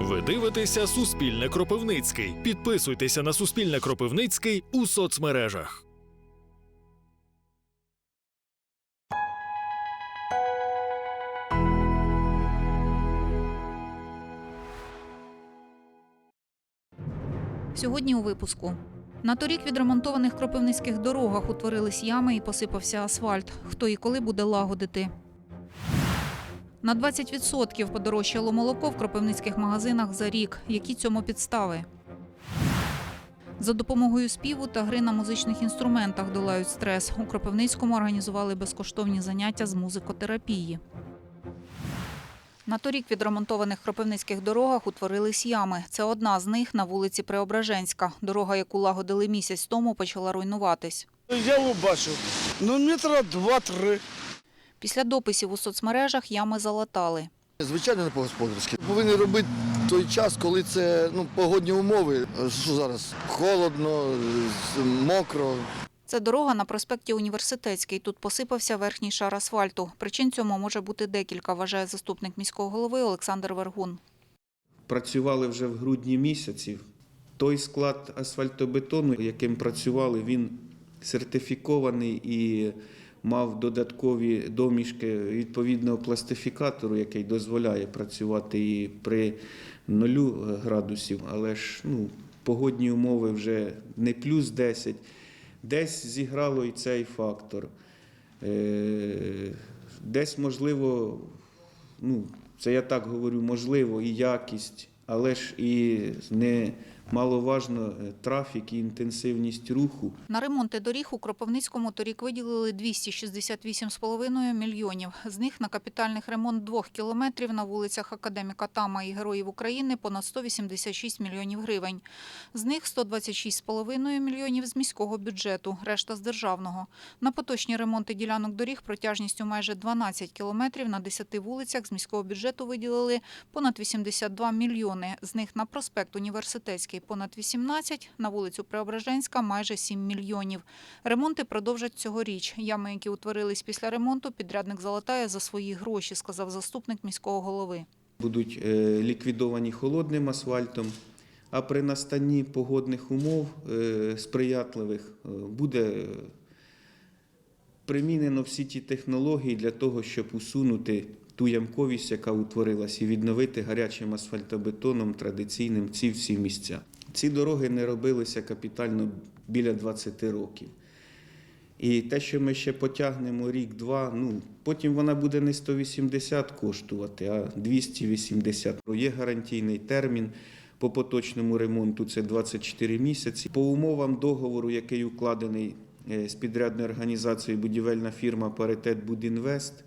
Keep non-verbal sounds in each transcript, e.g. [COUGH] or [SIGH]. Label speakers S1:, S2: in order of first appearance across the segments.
S1: Ви дивитеся Суспільне Кропивницький. Підписуйтеся на Суспільне Кропивницький у соцмережах.
S2: Сьогодні у випуску. На торік відремонтованих кропивницьких дорогах утворились ями і посипався асфальт. Хто і коли буде лагодити? На 20% подорожчало молоко в кропивницьких магазинах за рік. Які цьому підстави? За допомогою співу та гри на музичних інструментах долають стрес. У Кропивницькому організували безкоштовні заняття з музикотерапії. На торік відремонтованих кропивницьких дорогах утворились ями. Це одна з них на вулиці Преображенська. Дорога, яку лагодили місяць тому, почала руйнуватись.
S3: Я бачив. Ну, метра два-три.
S2: Після дописів у соцмережах ями залатали.
S4: Звичайно, не по-господарськи. Повинні робити той час, коли це ну, погодні умови. Що зараз? Холодно, мокро.
S2: Це дорога на проспекті Університетський. Тут посипався верхній шар асфальту. Причин цьому може бути декілька, вважає заступник міського голови Олександр Вергун.
S5: працювали вже в грудні місяці. Той склад асфальтобетону, яким працювали, він сертифікований і мав додаткові домішки відповідного пластифікатору, який дозволяє працювати і при нулю градусів, але ж ну, погодні умови вже не плюс 10. Десь зіграло і цей фактор. Е, Десь, можливо, ну, це я так говорю, можливо, і якість, але ж і не маловажно е, трафік і інтенсивність руху.
S2: На ремонти доріг у Кропивницькому торік виділили 268,5 мільйонів. З них на капітальних ремонт двох кілометрів на вулицях Академіка Тама і Героїв України понад 186 мільйонів гривень. З них 126,5 мільйонів з міського бюджету, решта з державного. На поточні ремонти ділянок доріг протяжністю майже 12 кілометрів на 10 вулицях з міського бюджету виділили понад 82 мільйони. З них на проспект Університетський понад 18, на вулицю Преображенська майже 7 мільйонів. Ремонти продовжать цьогоріч. Ями, які утворились після ремонту, підрядник залатає за свої гроші, сказав заступник міського голови.
S5: Будуть е, ліквідовані холодним асфальтом, а при настанні погодних умов е, сприятливих е, буде примінено всі ті технології для того, щоб усунути ту ямковість, яка утворилась, і відновити гарячим асфальтобетоном традиційним ці всі місця. Ці дороги не робилися капітально біля 20 років. І те, що ми ще потягнемо рік-два, ну потім вона буде не 180 коштувати, а 280. Є гарантійний термін по поточному ремонту це 24 місяці. По умовам договору, який укладений е, з підрядною організацією будівельна фірма Паритет Будінвест.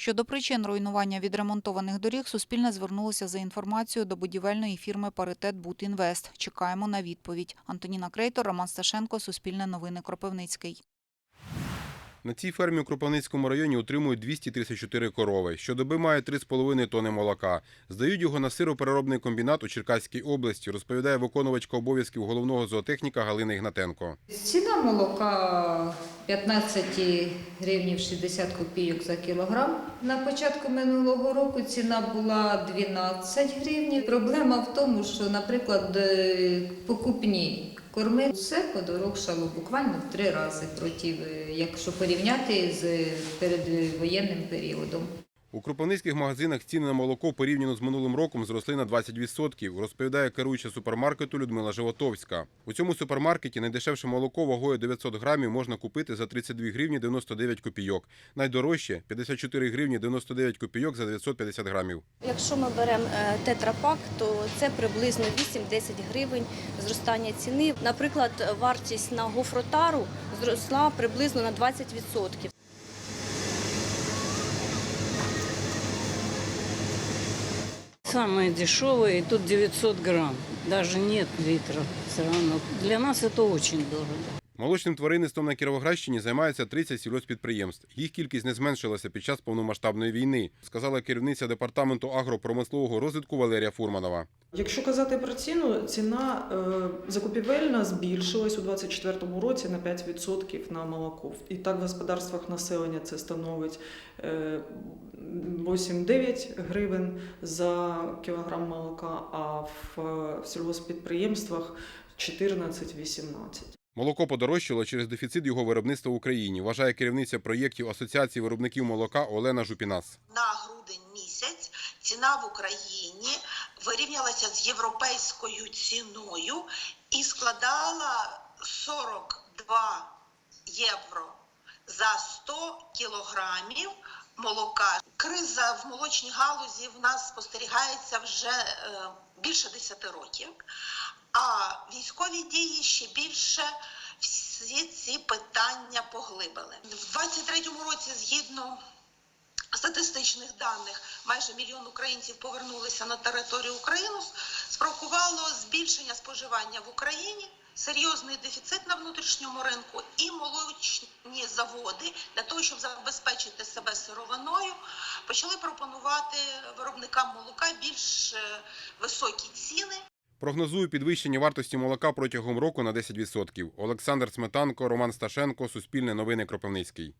S2: Щодо причин руйнування відремонтованих доріг, Суспільне звернулося за інформацією до будівельної фірми «Паритет Бутінвест». Чекаємо на відповідь. Антоніна Крейтор, Роман Сташенко, Суспільне новини Кропивницький.
S6: На цій фермі у Кропивницькому районі утримують 234 корови. Щодоби мають 3,5 тони молока. Здають його на сиропереробний комбінат у Черкаській області, розповідає виконувачка обов'язків головного зоотехніка Галина Ігнатенко.
S7: Ціна молока 15 гривнів 60 копійок за кілограм. На початку минулого року ціна була 12 гривнів. Проблема в тому, що, наприклад, е, покупні корми все подорожчало буквально в три рази проти, е, якщо порівняти з передвоєнним періодом.
S6: У кропивницьких магазинах ціни на молоко порівняно з минулим роком зросли на 20%, розповідає керуюча супермаркету Людмила Животовська. У цьому супермаркеті найдешевше молоко вагою 900 грамів можна купити за 32 гривні 99 копійок. Найдорожче – 54 гривні 99 копійок за 950 грамів.
S8: Якщо ми беремо е, тетрапак, то це приблизно 8-10 гривень зростання ціни. Наприклад, вартість на гофротару зросла приблизно на 20%.
S9: Самые дешевые, тут 900 грамм. Даже нет литров все равно. Для нас это очень дорого.
S6: Молочним тваринництвом на Кіровоградщині займаються 30 сільгоспідприємств. Їх кількість не зменшилася під час повномасштабної війни, сказала керівниця департаменту агропромислового розвитку Валерія Фурманова.
S10: Якщо казати про ціну, ціна е, закупівельна збільшилась у 2024 році на 5% на молоко. І так в господарствах населення це становить е, 8-9 гривень за кілограм молока, а в, е, сільгоспідприємствах 14-18.
S6: Молоко подорожчало через дефіцит його виробництва в Україні, вважає керівниця проєктів Асоціації виробників молока Олена Жупінас.
S11: на грудень місяць ціна в Україні вирівнялася з європейською ціною і складала 42 євро за 100 кілограмів молока. Криза в молочній галузі в нас спостерігається вже е, більше 10 років, а військові дії ще більше всі ці питання поглибили. В 23-му році, згідно статистичних даних майже мільйон українців повернулися на територію України, спровокувало збільшення споживання в Україні, серйозний дефіцит на внутрішньому ринку і молочні заводи для того, щоб забезпечити себе сировиною, почали пропонувати виробникам молока більш е, високі ціни.
S6: Прогнозує підвищення вартості молока протягом року на 10%. Олександр Сметанко, Роман Сташенко, Суспільне новини Кропивницький.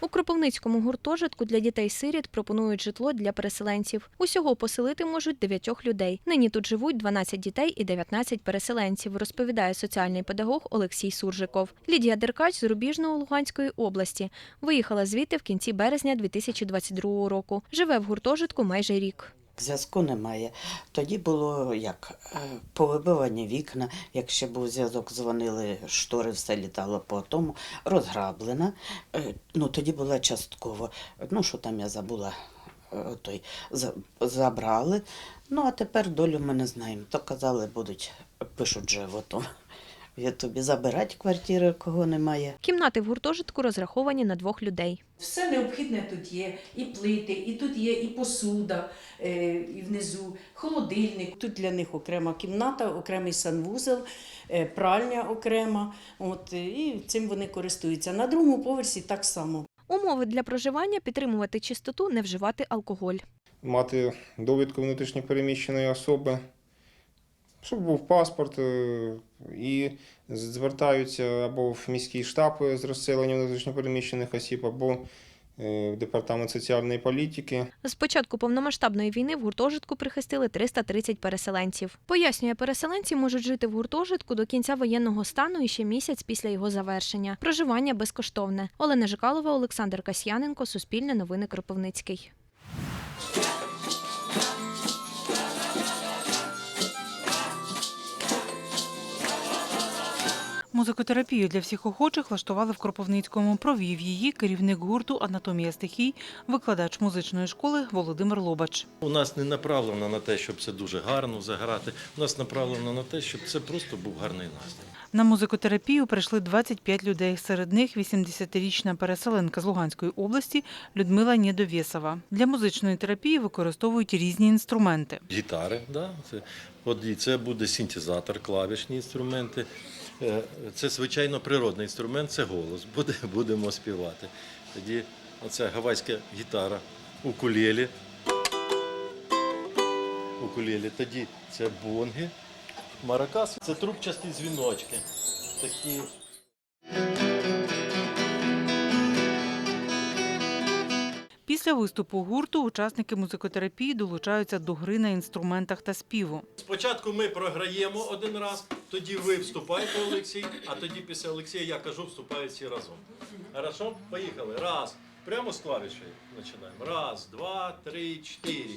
S12: У Кропивницькому гуртожитку для дітей-сиріт пропонують житло для переселенців. Усього поселити можуть дев'ятьох людей. Нині тут живуть 12 дітей і 19 переселенців, розповідає соціальний педагог Олексій Суржиков. Лідія Деркач з Рубіжного Луганської області. Виїхала звідти в кінці березня 2022 року. Живе в гуртожитку майже рік.
S13: Зв'язку немає. Тоді було як е, повибивані вікна, як ще був зв'язок, дзвонили, штори все літало по тому, розграблена. Е, Ну, тоді була частково. Ну, що там я забула, е, той забрали. Ну, а тепер долю ми не знаємо. То казали, будуть, пишуть тому. В Ютубі забирати квартири, кого немає.
S12: Кімнати в гуртожитку розраховані на двох людей.
S14: Все необхідне тут є. І плити, і тут є і посуда, е, і внизу холодильник. Тут для них окрема кімната, окремий санвузел, е, пральня окрема. От, е, і цим вони користуються. На другому поверсі так само.
S12: Умови для проживання підтримувати чистоту, не вживати алкоголь.
S15: мати довідку внутрішньопереміщеної особи, щоб був паспорт, е, і звертаються або в міський штаб з розселення внутрішньопереміщених осіб, або е, в департамент соціальної політики.
S12: З початку повномасштабної війни в гуртожитку прихистили 330 переселенців. Пояснює, переселенці можуть жити в гуртожитку до кінця воєнного стану і ще місяць після його завершення. Проживання безкоштовне. Олена Жикалова, Олександр Касьяненко, Суспільне новини Кропивницький.
S16: Музикотерапію для всіх охочих влаштували в Кропивницькому. Провів її керівник гурту Анатомія стихій, викладач музичної школи Володимир Лобач.
S17: У нас не направлено на те, щоб це дуже гарно заграти. У нас направлено на те, щоб це просто був гарний настрій.
S16: На музикотерапію прийшли 25 людей. Серед них 80-річна переселенка з Луганської області Людмила Нєдовєсова. Для музичної терапії використовують різні інструменти.
S17: Гітари, да? це, це буде синтезатор, клавішні інструменти. Е, Це, звичайно, природний інструмент, це голос. [LAUGHS] Буде, будемо співати. Тоді оце гавайська гітара, укулелі. Укулелі. Тоді це бонги, маракас. Це трубчасті дзвіночки. Такі
S16: Після виступу гурту учасники музикотерапії долучаються до гри на інструментах та співу.
S17: Спочатку ми програємо один раз, тоді ви вступаєте, Олексій, а тоді після Олексія я кажу, вступають всі разом. Хорошо? Поїхали. Раз. Прямо з клавішею починаємо. Раз, два, три, чотири.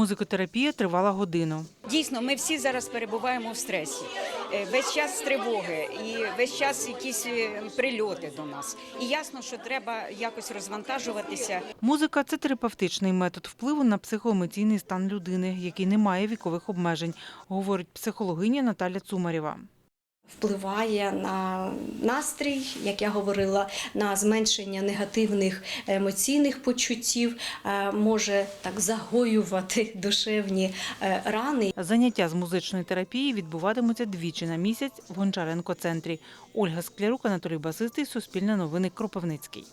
S16: Музикотерапія тривала годину.
S18: Дійсно, ми всі зараз перебуваємо в стресі. Е, Весь час тривоги і весь час якісь е, прильоти до нас. І ясно, що треба якось розвантажуватися.
S16: Музика це терапевтичний метод впливу на психоемоційний стан людини, який не має вікових обмежень, говорить психологиня Наталя Цумарєва.
S19: Впливає на настрій, як я говорила, на зменшення негативних емоційних почуттів, е, може так загоювати [LAUGHS] душевні е, рани.
S16: Заняття з музичної терапії відбуватимуться двічі на місяць в Гончаренко центрі. Ольга Склярук, Анатолій Басистий, Суспільне новини, Кропивницький.